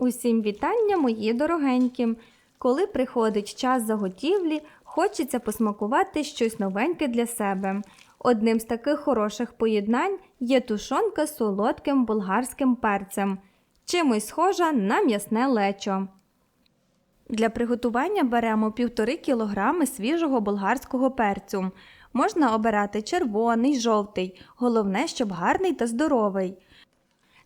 Усім вітання, мої дорогенькі! Коли приходить час заготівлі, хочеться посмакувати щось новеньке для себе. Одним з таких хороших поєднань є тушонка з солодким болгарським перцем, чимось схожа на м'ясне лечо. Для приготування беремо 1,5 кг свіжого болгарського перцю. Можна обирати червоний, жовтий, головне, щоб гарний та здоровий.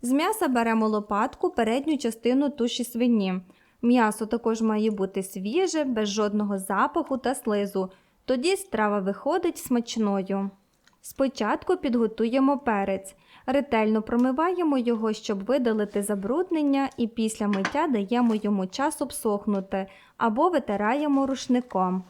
З м'яса беремо лопатку, передню частину туші свині. М'ясо також має бути свіже, без жодного запаху та слизу. Тоді страва виходить смачною. Спочатку підготуємо перець. Ретельно промиваємо його, щоб видалити забруднення, і після миття даємо йому час обсохнути або витираємо рушником.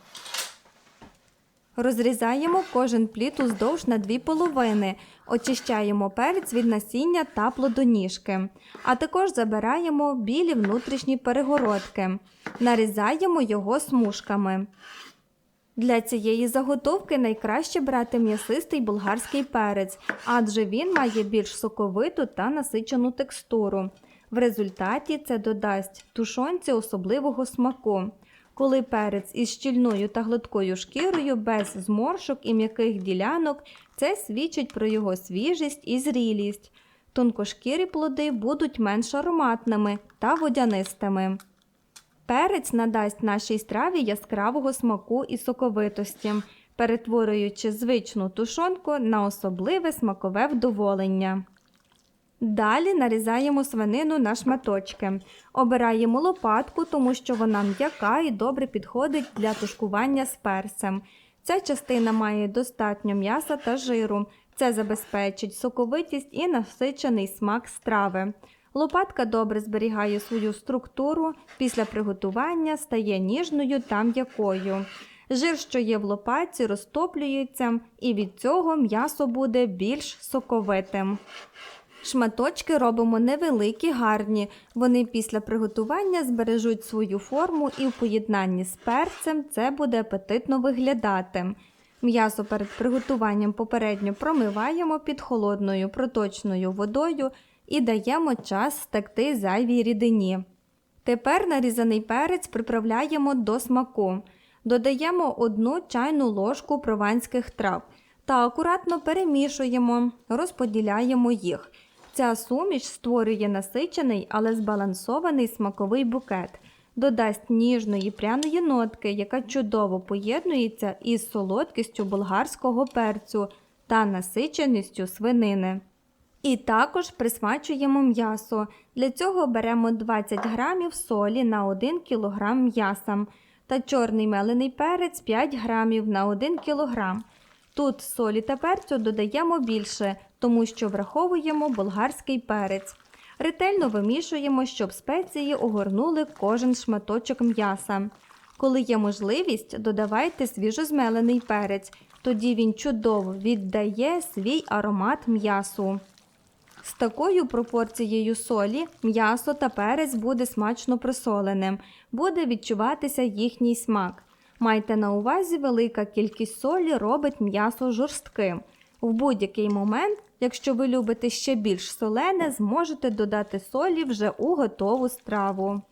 Розрізаємо кожен плід уздовж на дві половини, очищаємо перець від насіння та плодоніжки, а також забираємо білі внутрішні перегородки, нарізаємо його смужками. Для цієї заготовки найкраще брати м'ясистий болгарський перець, адже він має більш соковиту та насичену текстуру. В результаті це додасть тушонці особливого смаку. Коли перець із щільною та гладкою шкірою, без зморшок і м'яких ділянок, це свідчить про його свіжість і зрілість. Тонкошкірі плоди будуть менш ароматними та водянистими. Перець надасть нашій страві яскравого смаку і соковитості, перетворюючи звичну тушонку на особливе смакове вдоволення. Далі нарізаємо свинину на шматочки. Обираємо лопатку, тому що вона м'яка і добре підходить для тушкування з перцем. Ця частина має достатньо м'яса та жиру. Це забезпечить соковитість і насичений смак страви. Лопатка добре зберігає свою структуру, після приготування стає ніжною та м'якою. Жир, що є в лопатці, розтоплюється, і від цього м'ясо буде більш соковитим. Шматочки робимо невеликі, гарні. Вони після приготування збережуть свою форму і в поєднанні з перцем це буде апетитно виглядати. М'ясо перед приготуванням попередньо промиваємо під холодною проточною водою і даємо час стекти зайвій рідині. Тепер нарізаний перець приправляємо до смаку. Додаємо одну чайну ложку прованських трав та акуратно перемішуємо, розподіляємо їх. Ця суміш створює насичений, але збалансований смаковий букет, додасть ніжної пряної нотки, яка чудово поєднується із солодкістю болгарського перцю та насиченістю свинини. І також присмачуємо м'ясо. Для цього беремо 20 грамів солі на 1 кг м'яса та чорний мелений перець 5 грамів на 1 кг. Тут солі та перцю додаємо більше, тому що враховуємо болгарський перець. Ретельно вимішуємо, щоб спеції огорнули кожен шматочок м'яса. Коли є можливість, додавайте свіжозмелений перець, тоді він чудово віддає свій аромат м'ясу. З такою пропорцією солі м'ясо та перець буде смачно присоленим, буде відчуватися їхній смак. Майте на увазі, велика кількість солі робить м'ясо жорстким. В будь-який момент, якщо ви любите ще більш солене, зможете додати солі вже у готову страву.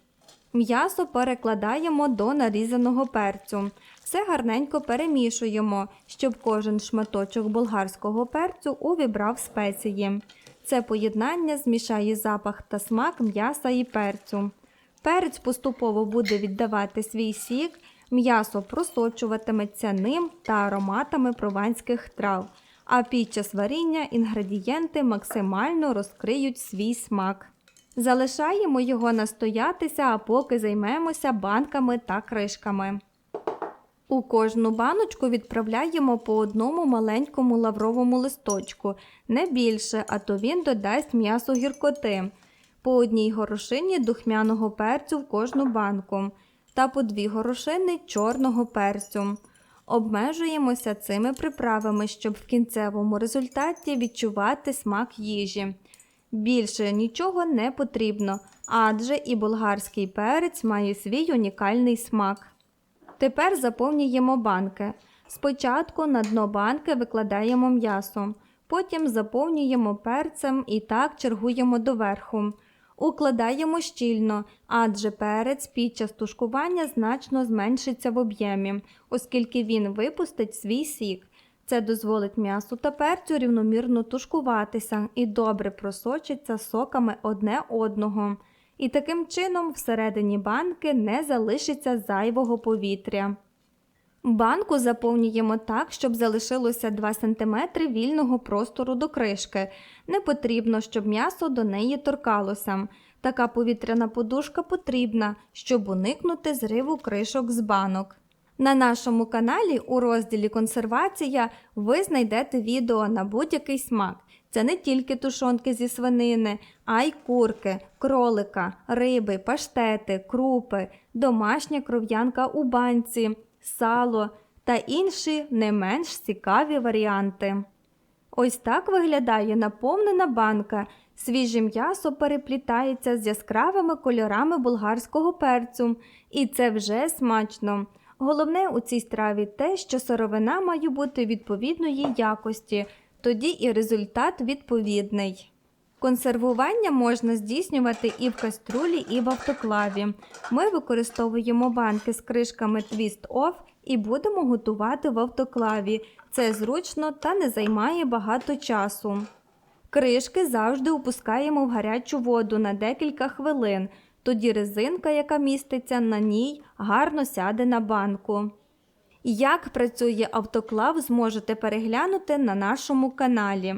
М'ясо перекладаємо до нарізаного перцю. Все гарненько перемішуємо, щоб кожен шматочок болгарського перцю увібрав спеції. Це поєднання змішає запах та смак м'яса і перцю. Перець поступово буде віддавати свій сік, м'ясо просочуватиметься ним та ароматами прованських трав, а під час варіння інгредієнти максимально розкриють свій смак. Залишаємо його настоятися, а поки займемося банками та кришками. У кожну баночку відправляємо по одному маленькому лавровому листочку, не більше, а то він додасть м'ясо гіркоти, по одній горошині духмяного перцю в кожну банку та по дві горошини чорного перцю. Обмежуємося цими приправами, щоб в кінцевому результаті відчувати смак їжі. Більше нічого не потрібно, адже і болгарський перець має свій унікальний смак. Тепер заповнюємо банки. Спочатку на дно банки викладаємо м'ясо, потім заповнюємо перцем і так чергуємо доверху. Укладаємо щільно, адже перець під час тушкування значно зменшиться в об'ємі, оскільки він випустить свій сік. Це дозволить м'ясу та перцю рівномірно тушкуватися і добре просочиться соками одне одного. І таким чином всередині банки не залишиться зайвого повітря. Банку заповнюємо так, щоб залишилося 2 см вільного простору до кришки. Не потрібно, щоб м'ясо до неї торкалося. Така повітряна подушка потрібна, щоб уникнути зриву кришок з банок. На нашому каналі у розділі Консервація ви знайдете відео на будь-який смак. Це не тільки тушонки зі свинини, а й курки, кролика, риби, паштети, крупи, домашня кров'янка у банці, сало та інші не менш цікаві варіанти. Ось так виглядає наповнена банка. Свіже м'ясо переплітається з яскравими кольорами болгарського перцю, і це вже смачно. Головне у цій страві те, що сировина має бути відповідної якості, тоді і результат відповідний. Консервування можна здійснювати і в каструлі, і в автоклаві. Ми використовуємо банки з кришками Twist Off і будемо готувати в автоклаві. Це зручно та не займає багато часу. Кришки завжди опускаємо в гарячу воду на декілька хвилин. Тоді резинка, яка міститься на ній, гарно сяде на банку. Як працює автоклав, зможете переглянути на нашому каналі.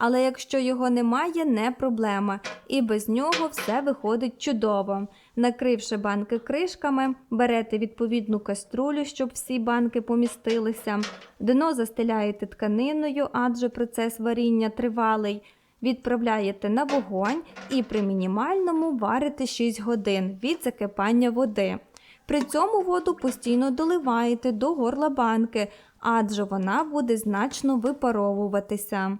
Але якщо його немає, не проблема, і без нього все виходить чудово. Накривши банки кришками, берете відповідну каструлю, щоб всі банки помістилися, дно застеляєте тканиною, адже процес варіння тривалий. Відправляєте на вогонь і при мінімальному варите 6 годин від закипання води. При цьому воду постійно доливаєте до горла банки, адже вона буде значно випаровуватися.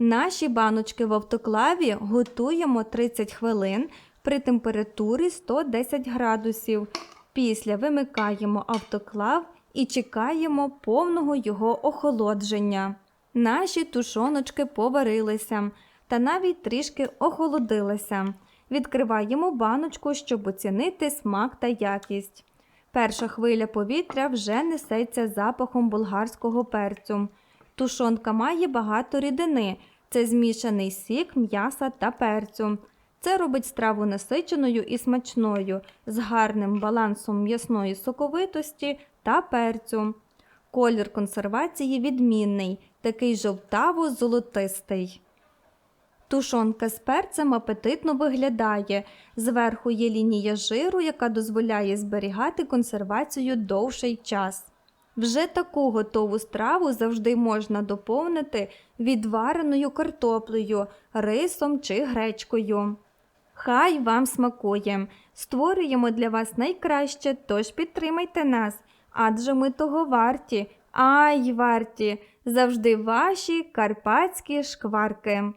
Наші баночки в автоклаві готуємо 30 хвилин при температурі 110 градусів. Після вимикаємо автоклав і чекаємо повного його охолодження. Наші тушоночки поварилися та навіть трішки охолодилися. Відкриваємо баночку, щоб оцінити смак та якість. Перша хвиля повітря вже несеться запахом болгарського перцю. Тушонка має багато рідини, це змішаний сік, м'яса та перцю. Це робить страву насиченою і смачною, з гарним балансом м'ясної соковитості та перцю. Колір консервації відмінний, такий жовтаво-золотистий. Тушонка з перцем апетитно виглядає. Зверху є лінія жиру, яка дозволяє зберігати консервацію довший час. Вже таку готову страву завжди можна доповнити відвареною картоплею, рисом чи гречкою. Хай вам смакує! Створюємо для вас найкраще, тож підтримайте нас, адже ми того варті, ай варті, завжди ваші карпатські шкварки.